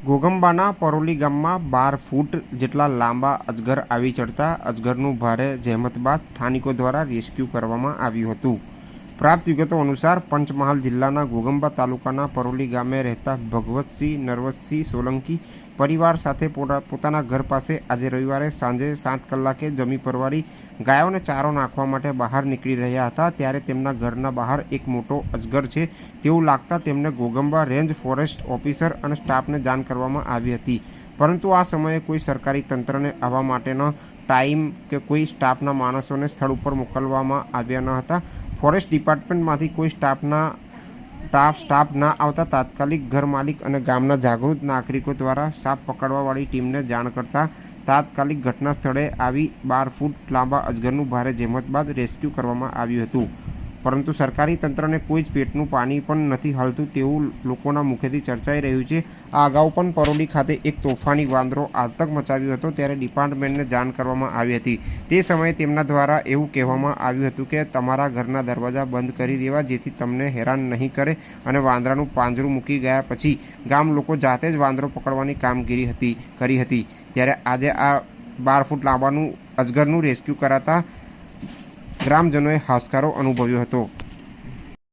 ઘોગંબાના પરોલી ગામમાં બાર ફૂટ જેટલા લાંબા અજગર આવી ચડતા અજગરનું ભારે જહેમત બાદ સ્થાનિકો દ્વારા રેસ્ક્યુ કરવામાં આવ્યું હતું. પ્રાપ્ત વિગતો અનુસાર પંચમહાલ જિલ્લાના ઘોગંબા તાલુકાના પરોલી ગામે રહેતા ભગવતસિંહ, નરવતસિંહ સોલંકી પરિવાર સાથે પોતા- પોતાના ઘર પાસે આજે રવિવારે સાંજે સાત કલાકે જમી પરવારી ગાયોને ચારો નાખવા માટે બહાર નીકળી રહ્યા હતા. ત્યારે તેમના ઘરના બહાર એક મોટો અજગર છે તેવું લાગતા તેમને ઘોગંબા રેન્જ ફોરેસ્ટ ઓફિસર અને સ્ટાફને જાણ કરવામાં આવી હતી. પરંતુ આ સમયે કોઈ સરકારી તંત્રને આવવા માટેનો ટાઈમ કે કોઈ સ્ટાફના માણસોને સ્થળ ઉપર મોકલવામાં આવ્યા ન હતા. ફોરેસ્ટ ડિપાર્ટમેન્ટમાંથી કોઈ સ્ટાફના સ્ટાફ સ્ટાફ ના આવતા તાત્કાલિક ઘર માલિક અને ગામના જાગૃત નાગરિકો દ્વારા સાપ પકડવાવાળી ટીમને જાણ કરતા તાત્કાલિક ઘટના સ્થળે આવી બાર ફૂટ લાંબા અજગરનું ભારે જહેમત બાદ રેસ્ક્યુ કરવામાં આવ્યું હતું. પરંતુ સરકારી તંત્રને કોઈ જ પેટનું પાણી પણ નથી હાલતું તેવું લોકોના મુખેથી ચર્ચાઈ રહ્યું છે. આ અગાઉ પણ પરોલી ખાતે એક તોફાની વાંદરો આતંક મચાવ્યો હતો ત્યારે ડિપાર્ટમેન્ટને જાણ કરવામાં આવી હતી. તે સમયે તેમના દ્વારા એવું કહેવામાં આવ્યું હતું કે તમારા ઘરના દરવાજા બંધ કરી દેવા જેથી તમને હેરાન નહીં કરે અને વાંદરાનું પાંજરું મૂકી ગયા પછી ગામ લોકો જાતે જ વાંદરો પકડવાની કામગીરી હતી, કરી હતી. ત્યારે આજે આ બાર ફૂટ લાંબાનું અજગરનું રેસ્ક્યુ કરાતા ગ્રામજનોએ હાશકારો અનુભવ્યો હતો.